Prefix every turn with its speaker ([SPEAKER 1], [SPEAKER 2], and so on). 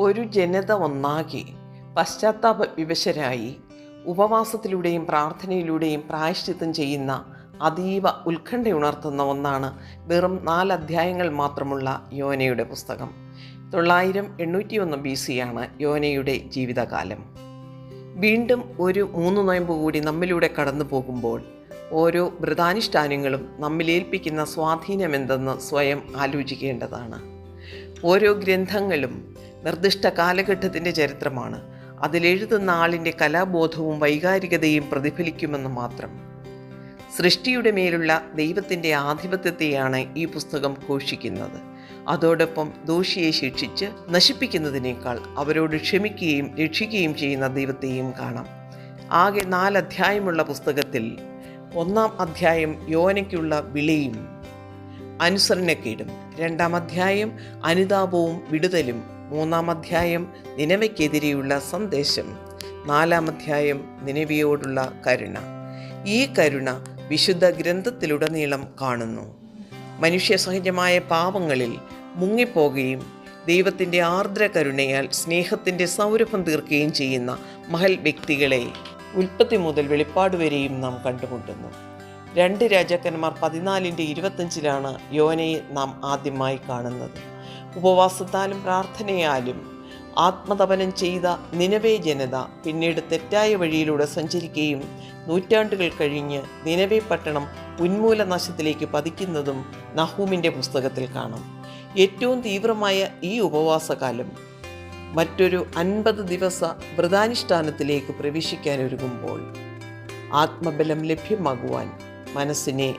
[SPEAKER 1] ഒരു ജനത ഒന്നാകെ പശ്ചാത്താപ വിവശരായി ഉപവാസത്തിലൂടെയും പ്രാർത്ഥനയിലൂടെയും പ്രായശ്ചിത്തം ചെയ്യുന്ന അതീവ ഉത്കണ്ഠയുണർത്തുന്ന ഒന്നാണ് വെറും നാല് അധ്യായങ്ങൾ മാത്രമുള്ള യോനയുടെ പുസ്തകം. തൊള്ളായിരം എണ്ണൂറ്റി ഒന്ന് ബി സിയാണ് യോനയുടെ ജീവിതകാലം. വീണ്ടും ഒരു മൂന്ന് നോയമ്പ് കൂടി നമ്മിലൂടെ കടന്നു പോകുമ്പോൾ ഓരോ വ്രതാനുഷ്ഠാനങ്ങളും നമ്മിലേൽപ്പിക്കുന്ന സ്വാധീനമെന്തെന്ന് സ്വയം ആലോചിക്കേണ്ടതാണ്. ഓരോ ഗ്രന്ഥങ്ങളും നിർദ്ദിഷ്ട കാലഘട്ടത്തിന്റെ ചരിത്രമാണ്. അതിലെഴുതുന്ന ആളിന്റെ കലാബോധവും വൈകാരികതയും പ്രതിഫലിക്കുമെന്ന് മാത്രം. സൃഷ്ടിയുടെ മേലുള്ള ദൈവത്തിന്റെ ആധിപത്യത്തെയാണ് ഈ പുസ്തകം ഘോഷിക്കുന്നത്. അതോടൊപ്പം ദോഷിയെ ശിക്ഷിച്ച് നശിപ്പിക്കുന്നതിനേക്കാൾ അവരോട് ക്ഷമിക്കുകയും രക്ഷിക്കുകയും ചെയ്യുന്ന ദൈവത്തെയും കാണാം. ആകെ നാല് അധ്യായമുള്ള പുസ്തകത്തിൽ ഒന്നാം അധ്യായം യോനയ്ക്കുള്ള വിളിയും അനുസരണക്കേടും രണ്ടാം അധ്യായം അനുതാപവും വിടുതലും മൂന്നാം അധ്യായം നിലവയ്ക്കെതിരെയുള്ള സന്ദേശം. നാലാം അധ്യായം നിനവിയോടുള്ള കരുണ. ഈ കരുണ വിശുദ്ധ ഗ്രന്ഥത്തിലുടനീളം കാണുന്നു. മനുഷ്യ മനുഷ്യസഹജമായ പാവങ്ങളിൽ മുങ്ങിപ്പോകുകയും ദൈവത്തിന്റെ ആർദ്ര കരുണയാൽ സ്നേഹത്തിന്റെ സൗരഭം തീർക്കുകയും ചെയ്യുന്ന മഹൽ വ്യക്തികളെ ഉൽപ്പത്തി മുതൽ വെളിപ്പാട് വരെയും നാം കണ്ടുമുട്ടുന്നു. രണ്ട് രാജാക്കന്മാർ പതിനാലിന്റെ ഇരുപത്തഞ്ചിലാണ് യോനയെ നാം ആദ്യമായി കാണുന്നത്. ഉപവാസത്താലും പ്രാർത്ഥനയാലും ആത്മതപനം ചെയ്ത നിലവേ ജനത പിന്നീട് തെറ്റായ വഴിയിലൂടെ സഞ്ചരിക്കുകയും നൂറ്റാണ്ടുകൾ കഴിഞ്ഞ് നിലവേ പട്ടണം ഉന്മൂലനാശത്തിലേക്ക് പതിക്കുന്നതും നഹൂമിന്റെ പുസ്തകത്തിൽ കാണാം. ഏറ്റവും തീവ്രമായ ഈ ഉപവാസകാലം മറ്റൊരു അൻപത് ദിവസ വ്രതാനുഷ്ഠാനത്തിലേക്ക് പ്രവേശിക്കാനൊരുങ്ങുമ്പോൾ ആത്മബലം ലഭ്യമാകുവാൻ മനസ്സിനെ